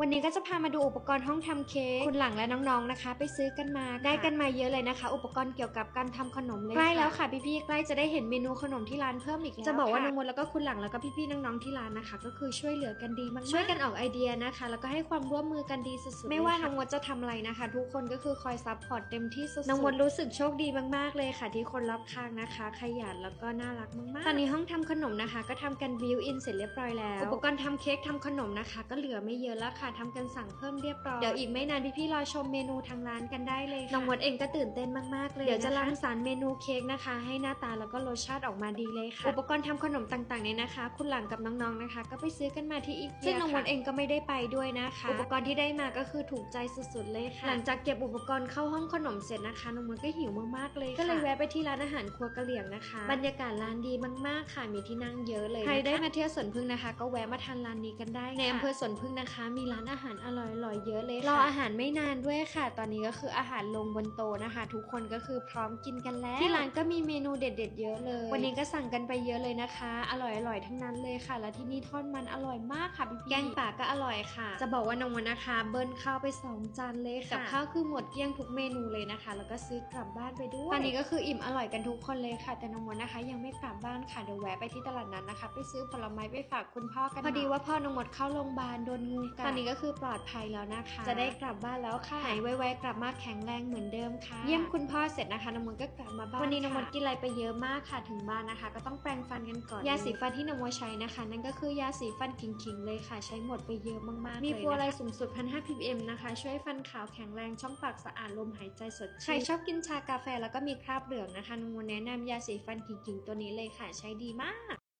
วันนี้ก็จะพามาดูอุปกรณ์ห้องทำเค้กคุณหลังและน้องๆนะคะ ไปซื้อกันมาได้กันมาเยอะเลยนะคะ อุปกรณ์เกี่ยวกับการทำขนมเลยใกล้แล้วค่ะพี่ๆใกล้จะได้เห็นเมนูขนมที่ร้านเพิ่มอีกแล้วจะบอกว่าน้องมดแล้วก็คุณหลังแล้วก็พี่ๆน้องๆที่ร้านนะคะ ก็คือช่วยเหลือกันดีมากๆช่วยกันออกไอเดียนะคะ แล้วก็ให้ความร่วมมือกันดีสุดๆไม่ว่าน้องมดจะทำอะไรนะคะ ทุกคนก็คือคอยซัพพอร์ตเต็มที่สุดๆน้องมดรู้สึกโชคดีมากๆเลยค่ะ ที่คนรอบข้างนะคะ ขยันแล้วก็น่ารักมากๆตอนนี้ห้องทำขนมนะคะ ก็ทำกันบิวอินเสร็จเรียบร้อยแล้วอุปกรณ์ทำเค้กทำขนมนะคะ ก็เหลือไม่เยอะแล้วค่ะทำกันสั่งเพิ่มเรียบร้อย เดี๋ยวอีกไม่นานพี่ๆรอชมเมนูทางร้านกันได้เลยค่ะน้องมดเองก็ตื่นเต้นมากๆเลยเดี๋ยวจะรังสรรค์เมนูเค้กนะคะ ให้หน้าตาแล้วก็รสชาติออกมาดีเลยค่ะ อุปกรณ์ทำขนมต่างๆเนี่ยนะคะ คุณหลังกับน้องๆนะคะ ก็ไปซื้อกันมาที่อีเกียซึ่งน้องมดเองก็ไม่ได้ไปด้วยนะคะ อุปกรณ์ที่ได้มาก็คือถูกใจสุดๆเลยค่ะ หลังจากเก็บอุปกรณ์เข้าห้องขนมเสร็จนะคะน้องมดก็หิวมากๆเลยค่ะก็เลยแวะไปที่ร้านอาหารครัวกะเหรี่ยงนะคะ บรรยากาศร้านดีมากๆค่ะมีที่นั่งเยอะเลยใครได้มาเที่ยวสวนพึ่งนะคะ ก็แวะมาทานร้านนี้กันได้ในอำเภอสวนพึ่งนะคะมีร้านอาหารอร่อยๆเยอะเลยค่ะรออาหารไม่นานด้วยค่ะ ตอนนี้ก็คืออาหารลงบนโต๊ะนะคะ ทุกคนก็คือพร้อมกินกันแล้ว ที่ร้านก็มีเมนูเด็ด ๆ เยอะเลย วันนี้ก็สั่งกันไปเยอะเลยนะคะ อร่อยๆทั้งนั้นเลยค่ะ แล้วที่นี่ทอดมันอร่อยมากค่ะพี่ๆแกงป่าก็อร่อยค่ะ จะบอกว่าน้องวันนะคะ เบิ้ลข้าวไปสองจานเลยค่ะกับข้าวคือหมดเกลี้ยงทุกเมนูเลยนะคะ แล้วก็ซื้อกลับบ้านไปด้วยตอนนี้ก็คืออิ่มอร่อยกันทุกคนเลยค่ะ แต่น้องวันนะคะ ยังไม่กลับบ้านค่ะเดี๋ยวแวะไปที่ตลาดนั้นนะคะ ไปซื้อผลไม้ไปฝากคุณพ่อกันพอดีว่าพ่อน้องมดเข้าโรงพยาบาลโดนงูกัดตอนนี้ก็คือปลอดภัยแล้วนะคะ จะได้กลับบ้านแล้วค่ะหายไวๆกลับมาแข็งแรงเหมือนเดิมค่ะ เยี่ยมคุณพ่อเสร็จนะคะน้องมดก็กลับมาบ้านวันนี้น้องมดกินอะไรไปเยอะมากค่ะถึงบ้านนะคะ ก็ต้องแปรงฟันกันก่อนยาสีฟันที่น้องมดใช้นะคะ นั่นก็คือยาสีฟันขิงๆเลยค่ะ ใช้หมดไปเยอะมากๆมีฟลูออไรด์สูงสุด1,500 ppm นะคะ ช่วยฟันขาวแข็งแรงช่องปากสะอาดลมหายใจสดชื่นใครชอบกินชากาแฟแล้วก็มีคราบเหลืองนะคะน้องมดแนะนำยาสีฟันขิงๆตัวนี้เลยค่ะ ใช้ดีมาก